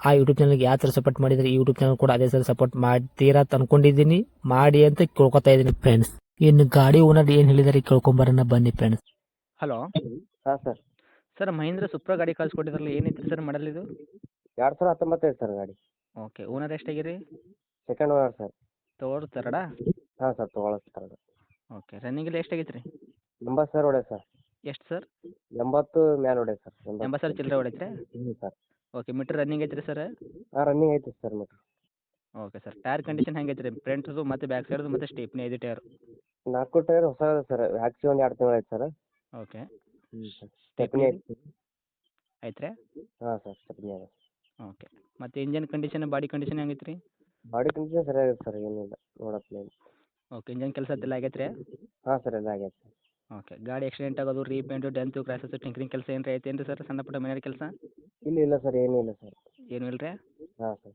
ಆ ಯೂಟ್ಯೂಬ್ ಚಾನಲ್ಗೆ ಯಾವ ಥರ ಸಪೋರ್ಟ್ ಮಾಡಿದರೆ ಈ ಯೂಟ್ಯೂಬ್ ಚಾನಲ್ ಕೂಡ ಅದೇ ಥರ ಸಪೋರ್ಟ್ ಮಾಡ್ತೀರಾ ಅಂತ ಅನ್ಕೊಂಡಿದ್ದೀನಿ. ಮಾಡಿ ಅಂತ ಕೇಳ್ಕೊತಾ ಇದ್ದೀನಿ ಫ್ರೆಂಡ್ಸ್ ಇನ್ನು ಗಾಡಿ ಓನರ್ ಏನು ಹೇಳಿದಾರೆ ಕೇಳ್ಕೊಂಬರೋಣ ಬನ್ನಿ ಫ್ರೆಂಡ್ಸ್ ಹಲೋ ಹಾಂ ಸರ್ ಸರ್ ಮಹೇಂದ್ರ ಸುಪ್ರ ಗಾಡಿ ಕಳ್ಸಿಕೊಟ್ಟಿದ್ರಲ್ಲ ಏನೈತಿ ಸರ್ ಮಾಡಲ್ ಇದು? ಎರಡು ಸಾವಿರ ಹತ್ತೊಂಬತ್ತೈದು ಐತೆ ಸರ್ ಗಾಡಿ. ಓಕೆ ಓನರ್ ಎಷ್ಟಾಗಿರಿ? ಸೆಕೆಂಡ್ ಓನರ್ ಸರ್ ತೊಗೊಳ್ ತರಡ ಹಾಂ ಸರ್ ಅದು ಓಕೆ ರನ್ನಿಂಗ್ ಎಷ್ಟಾಗೈತೆ ರೀ ಎಂಬತ್ತು ಸರ್ ಹೊಡೆ ಸರ್ ಎಷ್ಟು ಸರ್ ಎಂಬತ್ತು ಮೇಲೆ ಹೊಡೆ ಸರ್ ಎಂಬತ್ತು ಸರ್ ಚಿಲ್ಲರೆ ಹೊಡೈತ್ರಿ? ಹ್ಞೂ ಸರ್ ಓಕೆ ಮೀಟ್ರ್ ರನ್ನಿಂಗ್ ಐತ್ರಿ ಸರ್ ಹಾಂ ರನ್ನಿಂಗ್ ಐತೆ ಸರ್ ಮತ್ತೆ ಓಕೆ ಸರ್ ಟೈರ್ ಕಂಡೀಷನ್ ಹೆಂಗೈತೆ ರೀ ಫ್ರಂಟ್ದು ಮತ್ತೆ ಬ್ಯಾಕ್ ಸೈಡ್ದು ಮತ್ತೆ ಸ್ಟೇಪ್ನಿ ಐದು ಟೈರ್ ನಾಲ್ಕು ಟೈರ್ ಹೊಸ ಅದ ಸರ್ ಹಾಕ್ಸಿ ಒಂದು ಎರಡು ತಿಂಗಳು ಆಯ್ತು ಸರ್ ಓಕೆ ಸ್ಟೆಪ್ನಿ ಐತೆ ಐತ್ರಿ. ಹಾಂ ಸರ್ ಸ್ಟೆಪ್ನಿ ಅದ ಓಕೆ ಮತ್ತೆ ಇಂಜನ್ ಕಂಡೀಷನ್ ಬಾಡಿ ಕಂಡೀಷನ್ ಹೆಂಗೈತೆ ರೀ ಬಾಡಿ ಕಂಡೀಷನ್ ಸರಿಯಾಗಿದೆ ಸರ್ ಏನಿಲ್ಲ ನೋಡಪ್ಪ ಓಕೆ ಇಂಜನ್ ಕೆಲಸ ಎಲ್ಲ ಆಗೈತೆ ರೀ ಹಾಂ ಸರ್ ಎಲ್ಲ ಆಗೈತೆ ಓಕೆ ಗಾಡಿ ಆಕ್ಸಿಡೆಂಟ್ ಆಗೋದು ರೀಪೇಂಟು ಡೆಂತು ಕ್ರಾಸಸ್ಸು ಟಿಂಕ್ರಿಂಗ್ ಕೆಲಸ ಏನು ಐತೇನು ರೀ ಸರ್ ಸಣ್ಣ ಪುಟ್ಟ ಮನೆಯವ್ರ ಕೆಲಸ? ಇಲ್ಲ ಇಲ್ಲ ಸರ್ ಏನೂ ಇಲ್ಲ ಸರ್ ಏನೂ ಇಲ್ಲ ರೀ ಹಾಂ ಸರ್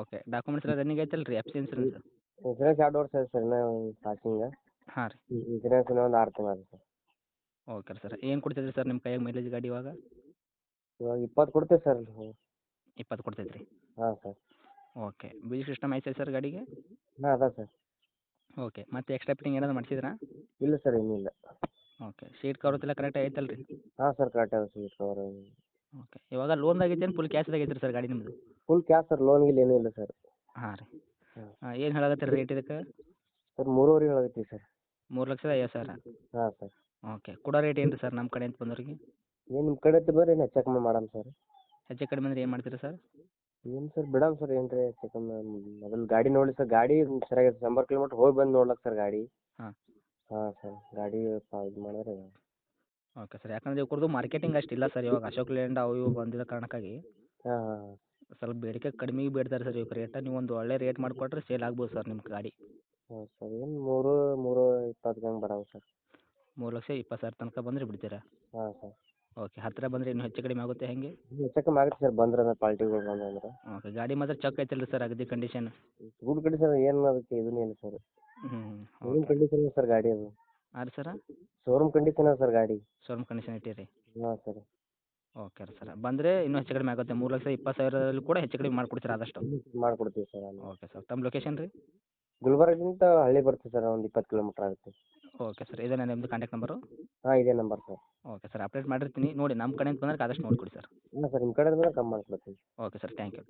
ಓಕೆ ಡಾಕ್ಯುಮೆಂಟ್ಸ್ ಎಲ್ಲ ರನ್ನಿಂಗ್ ಐತಲ್ಲ ರೀ ಎಫ್ ಸಿ ಇನ್ಸೂರೆನ್ಸ್ ಇನ್ಸೂರೆನ್ಸ್ ಎರಡು ವರ್ಷ ಸರ್ ಇನ್ನೂ ಪಾಸಿಂಗ್ ಹಾಂ ರೀ. ಇನ್ಸೂರೆನ್ಸ್ ಇನ್ನೂ ಒಂದು ಆರು ತಿಂಗಳು ಸರ್ ಓಕೆ ಸರ್ ಏನು ಕೊಡ್ತಿದ್ರಿ ಸರ್ ನಿಮ್ಮ ಕೈಯಾಗ ಮೈಲೇಜ್ ಗಾಡಿ ಇವಾಗ? ಇವಾಗ ಇಪ್ಪತ್ತು ಕೊಡ್ತೀವಿ ಸರ್ ಇಪ್ಪತ್ತು ಕೊಡ್ತೈತ್ರಿ? ಹಾಂ ಸರ್ ಓಕೆ ಮ್ಯೂಸಿಕ್ ಸಿಸ್ಟಮ್ ಐತೆ ಸರ್ ಗಾಡಿಗೆ? ಹಾಂ ಅದ ಸರ್ ಓಕೆ ಮತ್ತೆ ಎಕ್ಸ್ಟ್ರಾ ಫಿಟ್ಟಿಂಗ್ ಏನಾದ್ರು ಮಾಡಿಸಿದ್ರಾ? ಇಲ್ಲ ಸರ್ ಏನಿಲ್ಲ ಓಕೆ. ಸೀಟ್ ಕವರ್ ಎಲ್ಲ ಕರೆಕ್ಟ್ ಐತಲ್ಲ ರೀ ಹಾಂ ಸರ್ ಕರೆಕ್ಟ್ ಅದ ಸೀಟ್ ಕವರ್. ಓಕೆ. ಇವಾಗ ಲೋನ್ದಾಗ ಐತೆ ಫುಲ್ ಕ್ಯಾಶ್ದಾಗ ಐತ್ರಿ ಸರ್ ಗಾಡಿ ನಿಮ್ಮದು ಫುಲ್ ಕ್ಯಾಶ್ ಸರ್ ಲೋನ್ ಗಿಲ್ ಏನೂ ಇಲ್ಲ ಸರ್. ಹಾಂ ರೀ. ಏನು ಹೇಳಕತ್ತೀರಿ ರೇಟ್ ಇದಕ್ಕೆ? ಸರ್ ಮೂರುವರೆ ಹೇಳಕತ್ತೀವಿ ಸರ್. ಮೂರು ಲಕ್ಷದ ಐವತ್ತು ಸಾವಿರ? ಹಾಂ ಸರ್. ಓಕೆ. ಕೊಡೋ ರೇಟ್ ಏನು ರೀ ಸರ್ ನಮ್ಮ ಕಡೆ ಅಂತ ಬಂದವ್ರಿಗೆ? ಏನು ನಿಮ್ಮ ಕಡೆ ಬರ್ರಿ ಏನು ಹೆಚ್ಚು ಕಮ್ಮಿ ಮಾಡೋಣ ಸರ್. ಹೆಚ್ಚು ಕಡಿಮೆ ಅಂದ್ರೆ ಏನು ಮಾಡ್ತೀರಾ ಸರ್? ಏನು ಸರ್ ಬಿಡಮ್ ಸರ್ ಏನು ರೀ ಹೆಚ್ಚು ಕಮ್ಮಿ. ಮೊದಲು ಗಾಡಿ ನೋಡಿ ಸರ್ ಗಾಡಿ ಸರಿಯಾಗಿ ಶಂಬರ್ ಕಿಲೋಮೀಟ್ರ್ ಹೋಗಿ ಬಂದು ನೋಡ್ಲಕ್ಕೆ ಸರ್ ಗಾಡಿ. ಹಾಂ. ಹಾಂ ಸರ್ ಗಾಡಿ ಇದು ಮಾಡಿದ್ರೆ ಓಕೆ ಸರ್ ಯಾಕಂದ್ರೆ ಇವ್ರದ್ದು ಮಾರ್ಕೆಟಿಂಗ್ ಅಷ್ಟಿಲ್ಲ ಸರ್ ಇವಾಗ ಅಶೋಕ್ ಲೇಲ್ಯಾಂಡ್ ಅವು ಇವು ಬಂದಿರೋ ಕಾರಣಕ್ಕಾಗಿ. ಹಾಂ ಹಾಂ ಹಾಂ. ಸ್ವಲ್ಪ ಬೇಡಿಕೆ ಕಡಿಮೆಗೆ ಬೇಡ್ತಾರೆ ಸರ್ ಇವ್ರ ರೇಟ ನೀವು ಒಂದು ಒಳ್ಳೆ ರೇಟ್ ಮಾಡಿಕೊಟ್ರೆ ಸೇಲ್ ಆಗ್ಬೋದು ಸರ್ ನಿಮ್ಮ ಗಾಡಿ. ಹಾಂ ಸರ್ ಏನು ಮೂರು ಮೂರು ಇಪ್ಪತ್ತು ಹಂಗೆ ಬರವು ಸರ್. ಮೂರು ಲಕ್ಷ ಇಪ್ಪತ್ತು ಸಾವಿರ ತನಕ ಬಂದರೆ ಬಿಡ್ತೀರಾ? ಹಾಂ ಸರ್. ಓಕೆ ಹತ್ತಿರ ಬಂದರೆ ಇನ್ನೂ ಹೆಚ್ಚು ಕಡಿಮೆ ಆಗುತ್ತೆ ಹೆಂಗೆ? ಹೆಚ್ಚು ಕಮ್ಮಿ ಆಗುತ್ತೆ ಸರ್ ಬಂದ್ರೆ ಅಂದ್ರೆ ಪಾಲ್ಟಿಗಳು ಬಂದ್ರೆ ಓಕೆ ಗಾಡಿ ಮಾತ್ರ ಚಕ್ ಐತಲ್ಲ ಸರ್ ಅಗದಿ ಕಂಡೀಷನ್ ಗುಡ್ ಕಡೆ ಸರ್ ಏನು ಅದಕ್ಕೆ ಇದು ಏನು ಸರ್. ಹ್ಞೂ ಶೋರೂಮ್ ಕಂಡೀಷನ್ ಸರ್ ಗಾಡಿ ಅದು? ಹಾಂ ಸರ? ಶೋರೂಮ್ ಕಂಡೀಷನ್ ಸರ್ ಗಾಡಿ? ಶೋರೂಮ್ ಕಂಡೀಷನ್ ಇಟ್ಟಿರಿ. ಹಾಂ ಸರ್. ಓಕೆ ಸರ್ ಬಂದರೆ ಇನ್ನೂ ಹೆಚ್ಚು ಕಡಿಮೆ ಆಗುತ್ತೆ ಮೂರು ಲಕ್ಷ ಇಪ್ಪತ್ತು ಸಾವಿರದಲ್ಲಿ ಕೂಡ ಹೆಚ್ಚು ಕಡಿಮೆ ಮಾಡಿಕೊಡ್ತೀರಾ ಆದಷ್ಟು? ಮಾಡ್ಕೊಡ್ತೀವಿ ಸರ್ ಓಕೆ ಸರ್ ತಮ್ಮ ಲೊಕೇಶನ್ ರೀ? ಗುಲ್ಬರ್ಗಿಂತ ಹಳ್ಳಿ ಬರ್ತದೆ ಸರ್ ಒಂದು ಇಪ್ಪತ್ತು ಕಿಲೋಮೀಟ್ರ್ ಆಗುತ್ತೆ. ಓಕೆ ಸರ್ ಇದೇನಾ ನಿಮ್ಮದು ಕಾಂಟ್ಯಾಕ್ಟ್ ನಂಬರು ಹಾಂ ಇದೇ number sir okay sir update ಮಾಡಿರ್ತೀನಿ. ನೋಡಿ ನಮ್ಮ ಕಡೆಯಿಂದ ಬಂದರೆ ಆದಷ್ಟು ನೋಡಿಕೊಡಿ ಸರ್ ಹಾಂ ಸರ್ ನಿಮ್ಮ ಕಡೆ ಬಂದರೆ ಕಮ್ಮಿ ಮಾಡ್ಕೊಡ್ತೀನಿ. Okay sir thank you